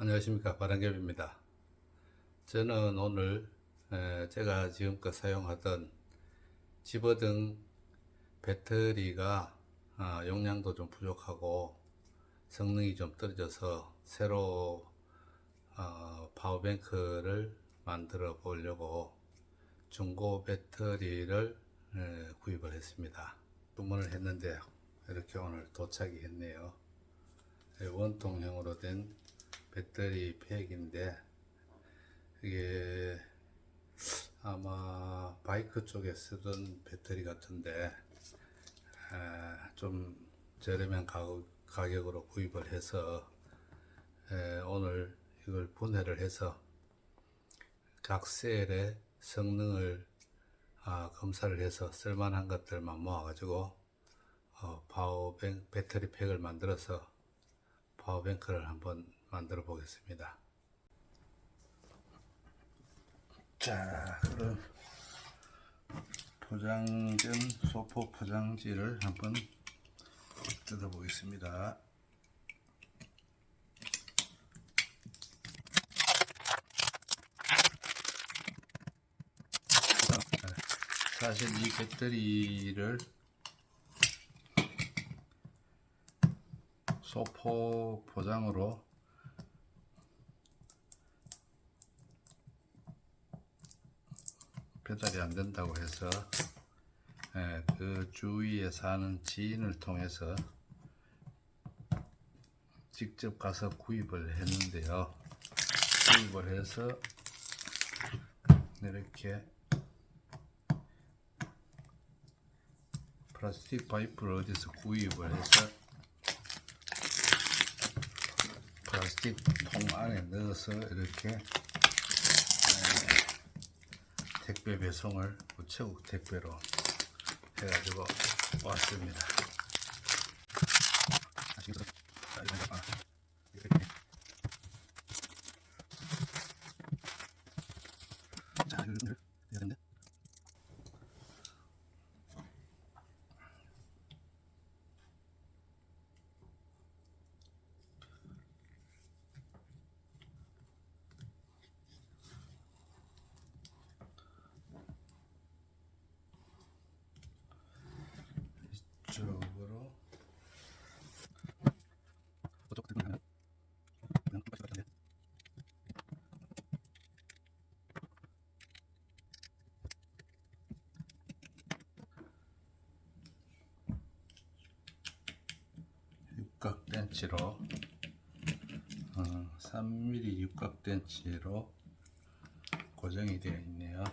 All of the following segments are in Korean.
안녕하십니까. 바람개비입니다. 저는 오늘 에, 제가 지금껏 사용하던 집어등 배터리가 아, 용량도 좀 부족하고 성능이 좀 떨어져서 새로 어, 파워뱅크를 만들어 보려고 중고 배터리를 에, 구입을 했습니다. 주문을 했는데 이렇게 오늘 도착이 했네요. 예, 원통형으로 된 배터리 팩인데 이게 아마 바이크 쪽에 쓰던 배터리 같은데 에, 좀 저렴한 가격, 가격 으로 구입을 해서 에, 오늘 이걸 분해를 해서 각 셀의 성능을 아, 검사를 해서 쓸만한 것들만 모아가지고 어, 파워뱅 배터리 팩을 만들어서 파워뱅크를 한번 만들어 보겠습니다. 자, 그럼 포장전 소포 포장지를 한번 뜯어 보겠습니다. 사실 이 배터리를 소포 포장으로 배달이 안 된다고 해서 예, 그 주위에 사는 지인을 통해서 직접 가서 구입을 했는데요. 구입을 해서 이렇게 플라스틱 파이프를 어디서 구입을 해서 플라스틱 통 안에 넣어서 이렇게 에, 택배 배송을 우체국 택배로 해가지고 왔습니다. 아시겠어요? 자, 이거, 아, 이렇게. 자, 이거를 해야 되는데. 이쪽으로 어쪽 들고 가면 그냥 뚫을 것 같은데. 육각 벤치로 3mm 어, 육각 벤치로 고정이 되어 있네요.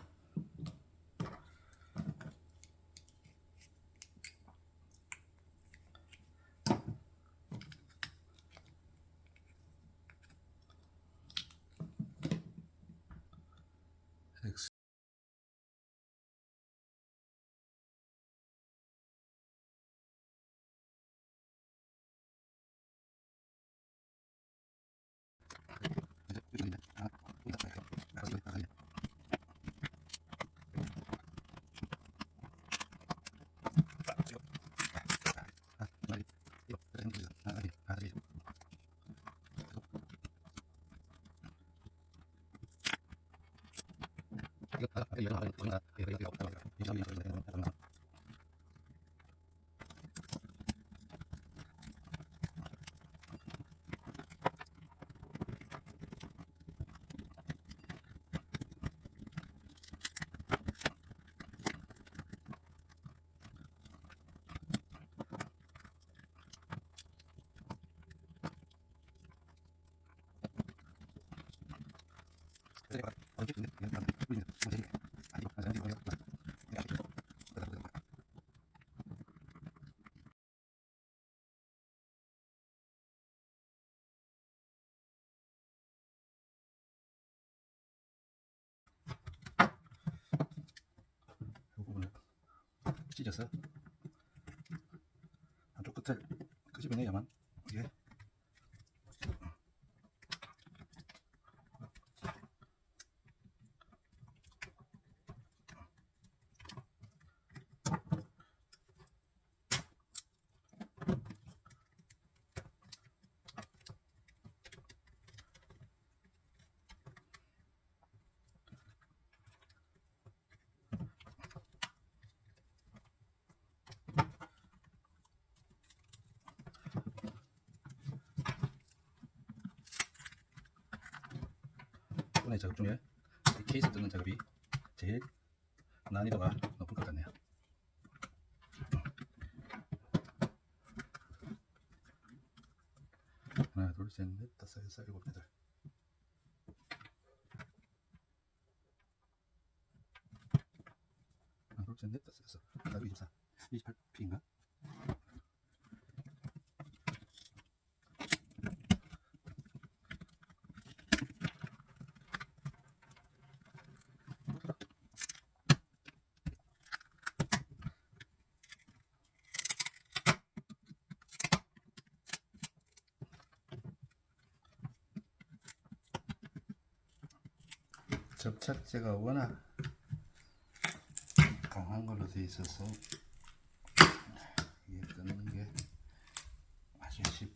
这个有正好可以不用它可以可以不要不要这个因为这个比较好用 찢어서. 한쪽 끝을 끄집어내야만 이게 번의 작업 중에 이 케이스 뜯는 작업이 제일 난이도가 높을 것 같네요. 하나, 둘, 셋, 넷, 다섯, 여섯, 일곱, 여덟. 하나, 둘, 셋, 넷, 다섯, 여섯, 나도 24, 28P인가? 접착제가 워낙 강한 걸로 돼 있어서 이게 끄는 게 아주 쉽.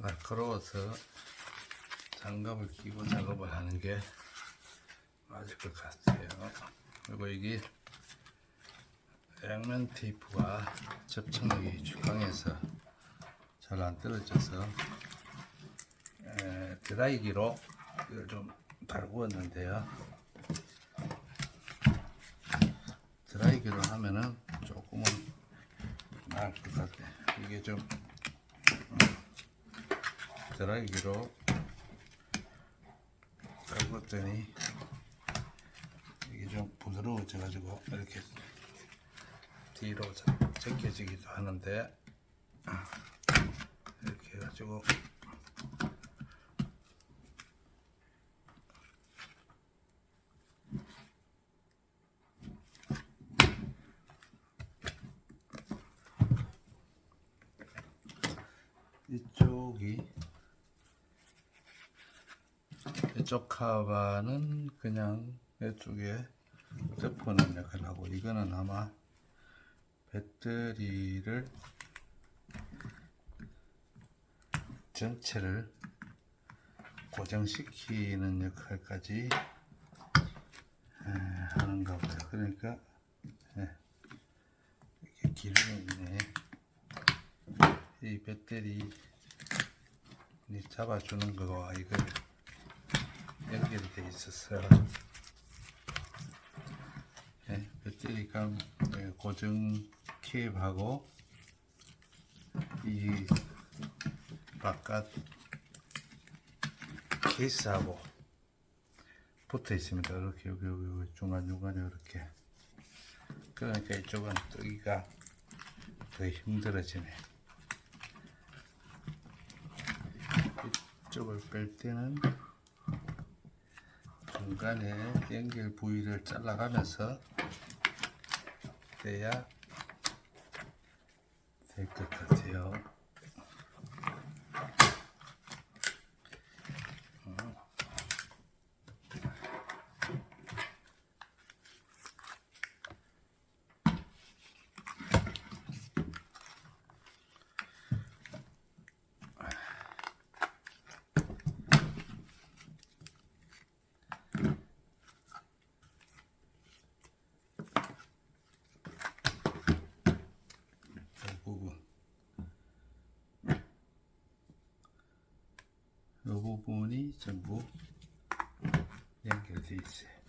날카로워서 장갑을 끼고 작업을 하는 게 맞을 것 같아요. 그리고 이게 양면 테이프가 접착력이 강해서 잘 안 떨어져서 에, 드라이기로 이걸 좀 달구었는데요. 드라이기로 하면은 조금은 나을 것 같아요. 이게 좀 드라이기로 깔았더니 이게 좀 부드러워져 가지고 이렇게 뒤로 자- 제껴지기도 하는데 이렇게 해가지고 이쪽이 카바는 그냥 이쪽에 덮어놓은 역할을 하고 이거는 아마 배터리를 전체를 고정시키는 역할까지 에, 하는가 봐요. 그러니까 예, 이렇게 기름이 있네. 이 배터리 이 잡아주는 거와 돼 있었어요. 네, 배터리가 네, 고정 캡하고 이 바깥 케이스하고 붙어 있습니다. 이렇게 여기 여기, 여기 중간 중간에 이렇게 그러니까 이쪽은 뜨기가 더 힘들어지네. 이쪽을 뺄 때는 중간에 연결 부위를 잘라가면서 빼야 될 것 같아요. 이 부분 전부 연결되어 있어요.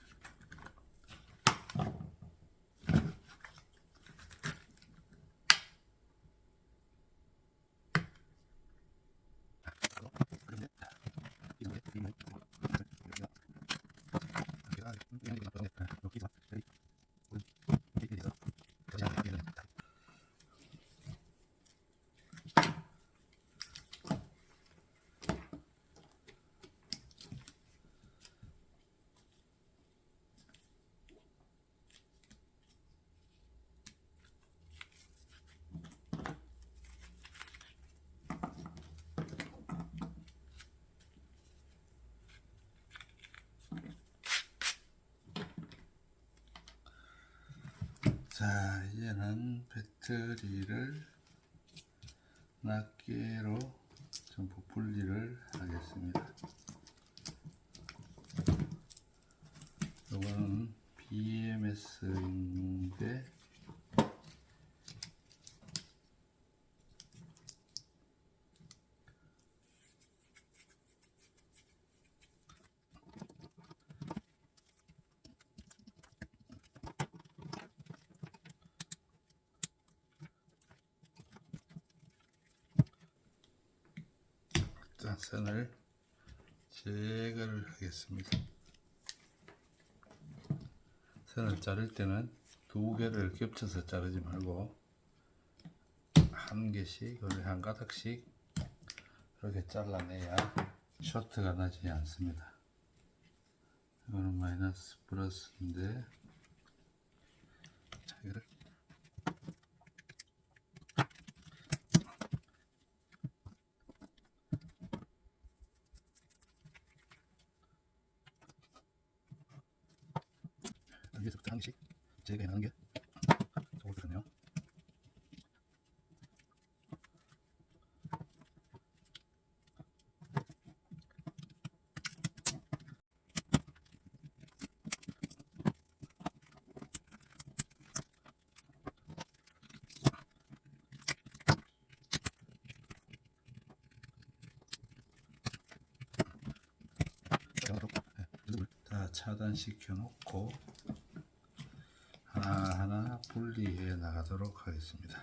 자, 이제는 배터리를 낱개로 전부 분리를 하겠습니다. 이거는 BMS인데 일단 선을 제거를 하겠습니다. 선을 자를 때는 두 개를 겹쳐서 자르지 말고 한 개씩 원래 한 가닥씩 이렇게 잘라내야 쇼트가 나지 않습니다. 이거는 마이너스 플러스인데 자, 이걸 여기서부터 한 개씩 제거해 나는 게 좋을 것 같네요. 다 차단시켜 놓고 하나하나 분리해 나가도록 하겠습니다.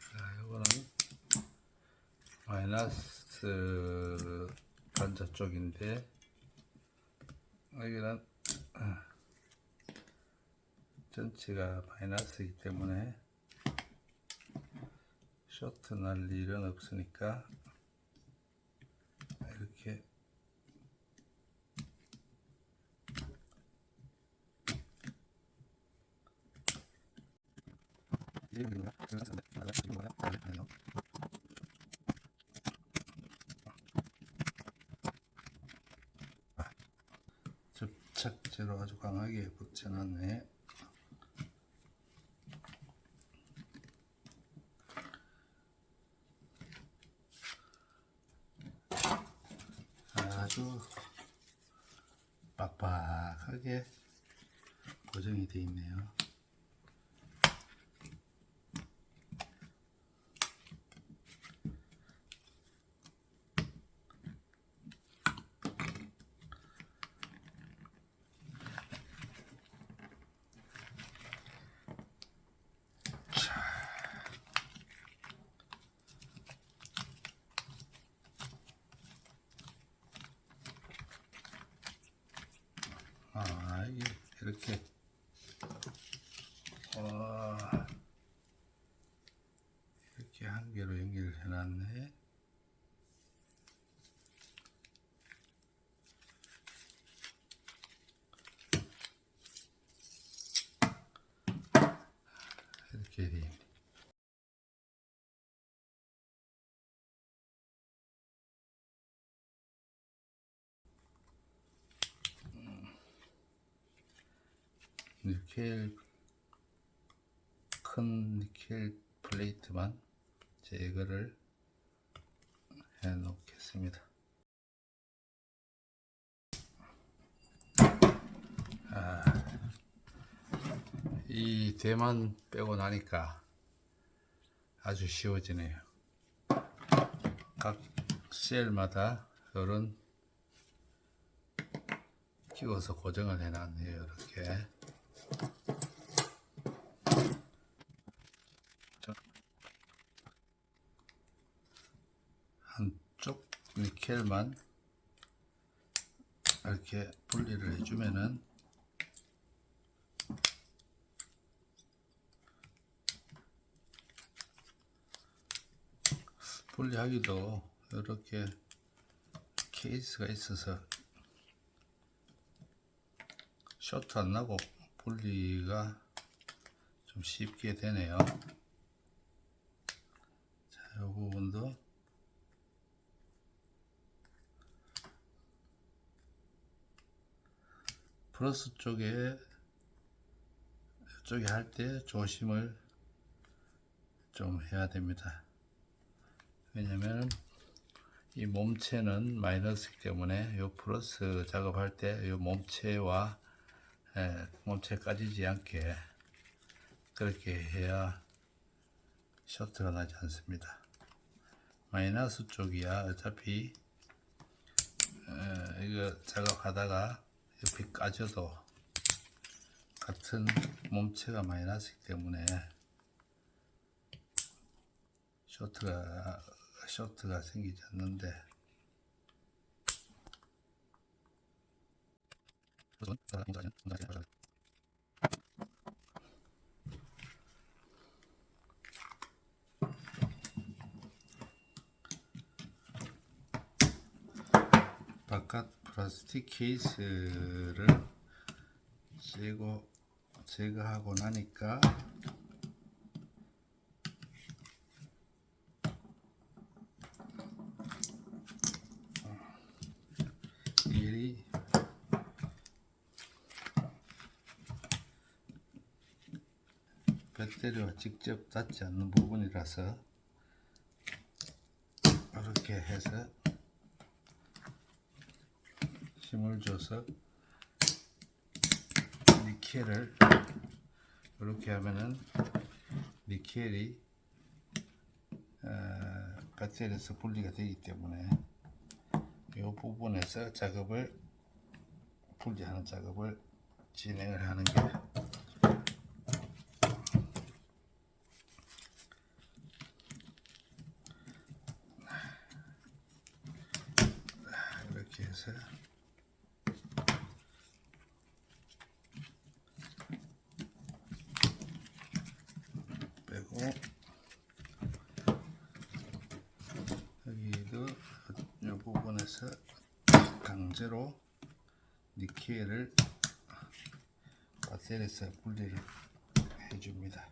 자, 이거는 마이너스 반자 쪽인데 여기는 아, 전체가 마이너스이기 때문에 쇼트 날 일은 없으니까 이렇게 접착제로 아주 강하게 붙여놨네. 아주 빡빡하게 고정이 되어 있네요. 아, 이게 이렇게 와 이렇게 한 개로 연결을 해놨네. 이렇게 돼 있네. 니켈 큰 니켈 플레이트만 제거를 해 놓겠습니다. 아, 이 대만 빼고 나니까 아주 쉬워지네요. 각 셀마다 이런 끼워서 고정을 해놨네요. 이렇게. 자, 한쪽 니 켈만 이렇게 분리를 해주면은 분리하기도 이렇게 케이스가 있어서 쇼트 안 나고 분리가 좀 쉽게 되네요. 자, 이 부분도 플러스 쪽에 이쪽에 할 때 조심을 좀 해야 됩니다. 왜냐면 이 몸체는 마이너스이기 때문에 요 플러스 작업할 때 요 몸체와 에, 몸체 까지지 않게 그렇게 해야 셔트가 나지 않습니다. 마이너스 쪽이야 어차피 에, 이거 작업하다가 옆이 까져도 같은 몸체가 마이너스이기 때문에 쇼트가 쇼트가 생기지 않는데. 바깥 플라스틱 케이스를 제거 제거하고 나니까 일이 배터리와 직접 닿지 않는 부분이라서 이렇게 해서 힘을 줘서 니켈을 이렇게 하면은 니켈이 어, 배터리에서 분리가 되기 때문에 이 부분에서 작업을 분리하는 작업을 진행을 하는 게 해서 빼고 여기도 이 부분에서 강제로 니켈을 배터리에서 분리를 해줍니다.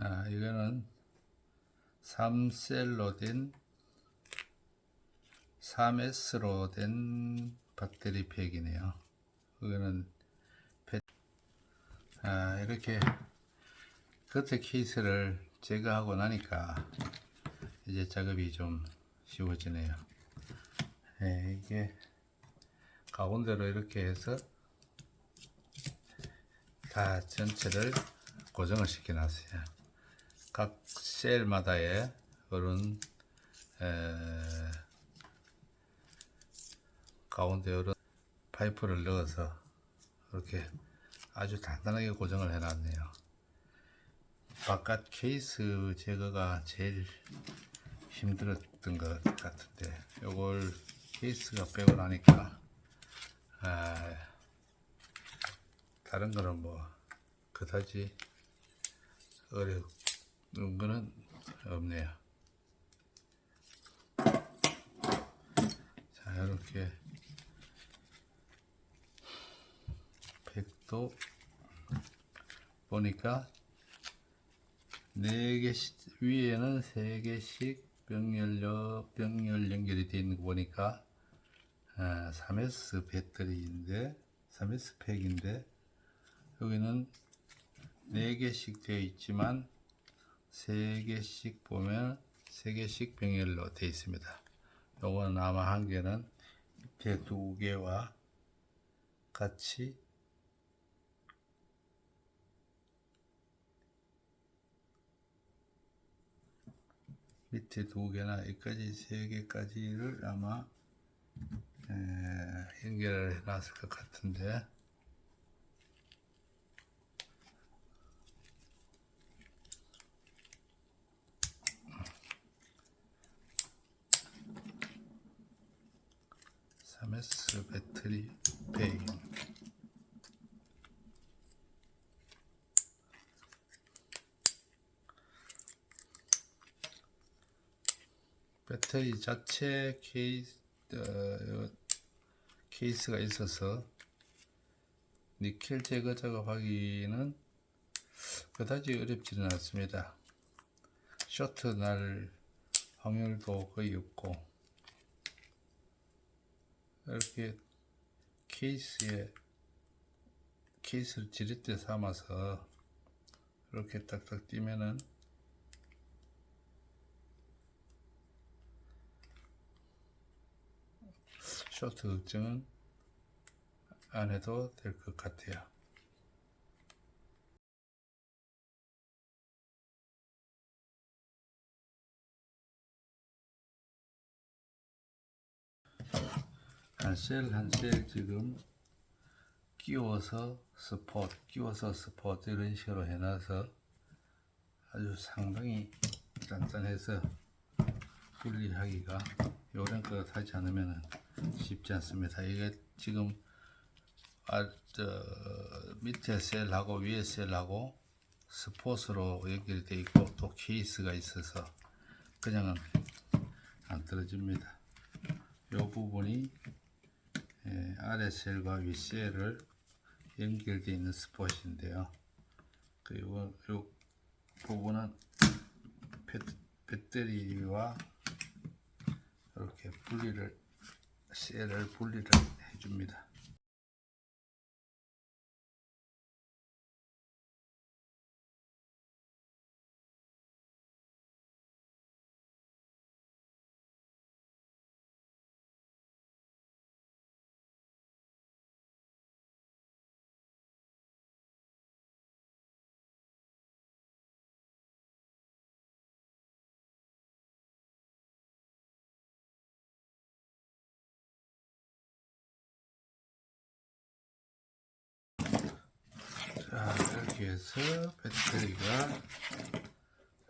아, 이거는 3셀로 된 3S로 된 배터리 팩이네요. 이거는 배... 아, 이렇게 겉에 케이스를 제거하고 나니까 이제 작업이 좀 쉬워지네요. 예, 이게 가운데로 이렇게 해서 다 전체를 고정을 시켜 놨어요. 각 셀마다의 그런 에, 가운데 이런 파이프를 넣어서 이렇게 아주 단단하게 고정을 해놨네요. 바깥 케이스 제거가 제일 힘들었던 것 같은데 요걸 케이스가 빼고 나니까 아, 다른 거는 뭐 그다지 어 려운 거는 없네요. 자 이렇게 팩도 보니까 네 개씩 위에는 세 개씩 병렬 연결이 되어 있는 거 보니까 아, 3S 배터리인데 3S 팩인데 여기는 네 개씩 되어 있지만 세 개씩 보면 세 개씩 병렬로 되어 있습니다. 요거는 아마 한 개는 밑에 두 개와 같이 밑에 두 개나 여기까지 세 개까지를 아마 에, 연결을 해놨을 것 같은데 삼 s 배터리 베인 배터리 자체 케이스, 어, 요 케이스가 있어서 니켈 제거 작업하기는 그다지 어렵지는 않습니다. 쇼트 날 확률도 거의 없고 이렇게 케이스에 케이스를 지렛대 삼아서 이렇게 딱딱 띄면은 쇼트 걱정은 안 해도 될 것 같아요. 한 셀 한 셀 지금 끼워서 스포트 끼워서 스포트 이런 식으로 해놔서 아주 상당히 단단해서 분리하기가 요런 거 하지 않으면 쉽지 않습니다. 이게 지금 아, 저, 밑에 셀하고 위에 셀하고 스폿으로 연결이 되어 있고 또 케이스가 있어서 그냥은 안 떨어집니다. 이 부분이 예, 아래 셀과 위 셀을 연결되어 있는 스폿인데요. 그리고 이 부분은 배, 배터리와 이렇게 분리를 셀을 분리를 해줍니다. 해서 배터리가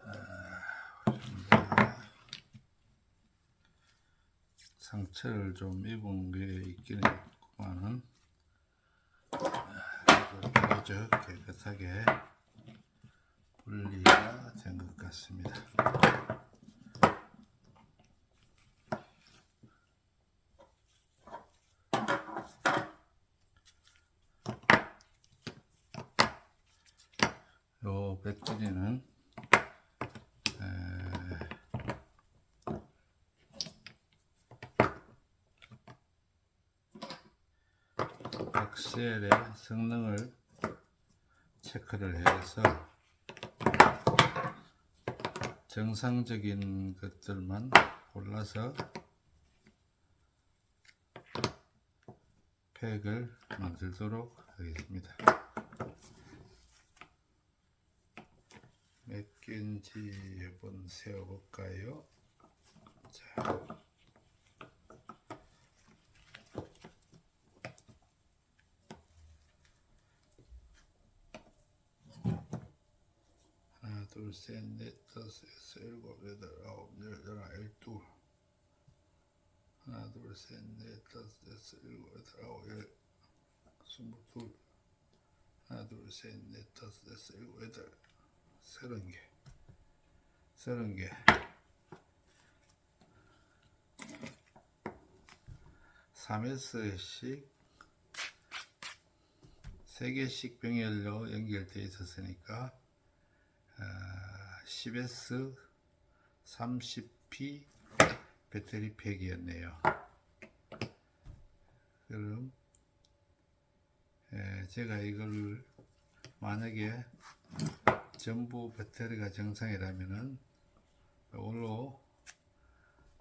아, 자, 상처를 좀 입은 게 있긴 있구만은 아, 그래도 깨끗하게 분리가 된 것 같습니다. 요 배터리는 에, 엑셀의 성능을 체크를 해서 정상적인 것들만 골라서 팩을 만들도록 하겠습니다. 몇 개인지 한번 세어볼까요? 자, 하나, 둘, 셋, 넷, 다섯, 여섯, 일곱, 여덟, 아홉, 열, 열하나, 열두. 하나, 둘, 셋, 넷, 다섯, 여섯, 일곱, 여덟, 아홉, 열, 스물둘. 하나, 둘, 셋, 넷, 다섯, 여섯, 일곱, 여덟, 서른 개. 서른 개. 삼에서씩세 개씩 병렬로 연결되어 있었으니까 아, 10S 30P 배터리 팩이었네요. 그럼 예, 제가 이걸 만약에 전부 배터리가 정상이라면은 이걸로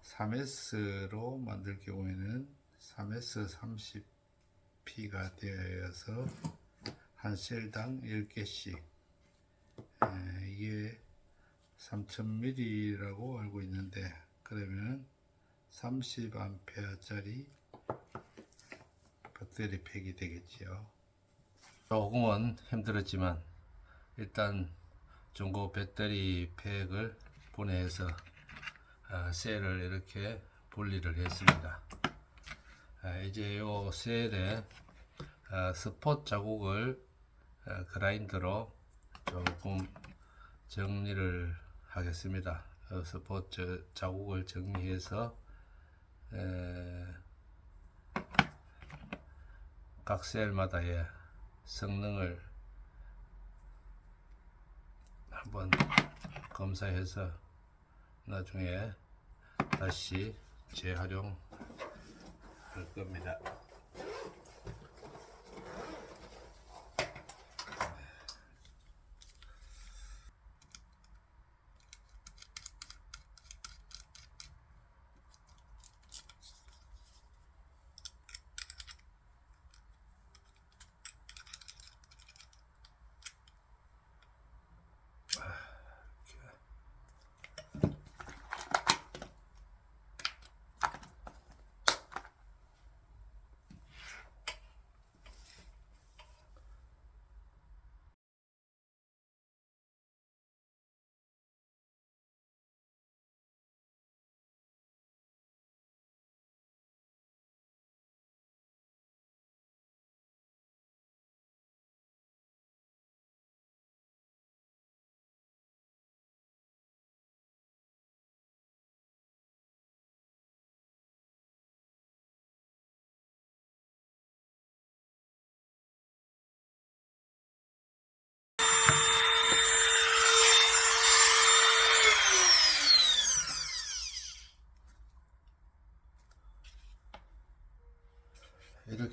3S로 만들 경우에는 3S 30P가 되어서 한 셀당 10개씩 예, 이게 3000mAh라고 알고 있는데 그러면 30A짜리 배터리 팩이 되겠지요. 조금은 힘들었지만 일단 중고 배터리 팩을 아, 셀을 이렇게 분리를 했습니다. 아, 이제 요 셀에 아, 스폿 자국을 아, 그라인더로 조금 정리를 하겠습니다. 어, 스폿 저- 자국을 정리해서 에, 각 셀마다의 성능을 한번 검사해서 나중에 다시 재활용 할 겁니다.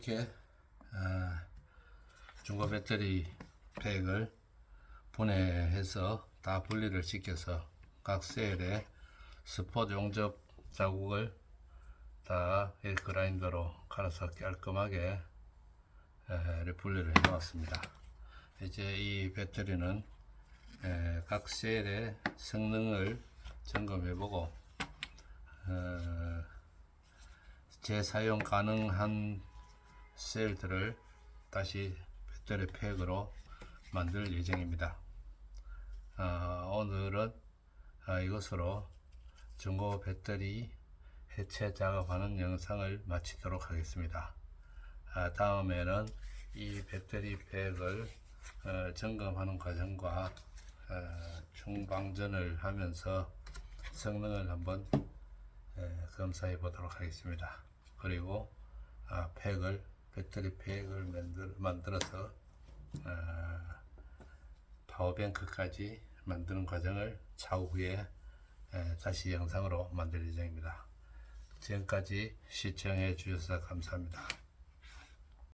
이렇게 아, 중고 배터리 팩을 분해해서 다 분리를 시켜서 각 셀에 스포 용접 자국을 다 그라인더로 갈아서 깔끔하게 에, 분리를 해 놓았습니다. 이제 이 배터리는 에, 각 셀의 성능을 점검해 보고 어, 재사용 가능한 셀들을 다시 배터리 팩으로 만들 예정입니다. 아, 오늘은 아, 이것으로 중고 배터리 해체 작업하는 영상을 마치도록 하겠습니다. 아, 다음에는 이 배터리 팩을 어, 점검하는 과정과 어, 충방전을 하면서 성능을 한번 에, 검사해 보도록 하겠습니다. 그리고 아, 팩을 배터리 팩을 만들, 만들 어서 아, 파워뱅크까지 만드는 과정을 차후에 에, 다시 영상으로 만들 예정입니다. 지금까지 시청해 주셔서 감사합니다.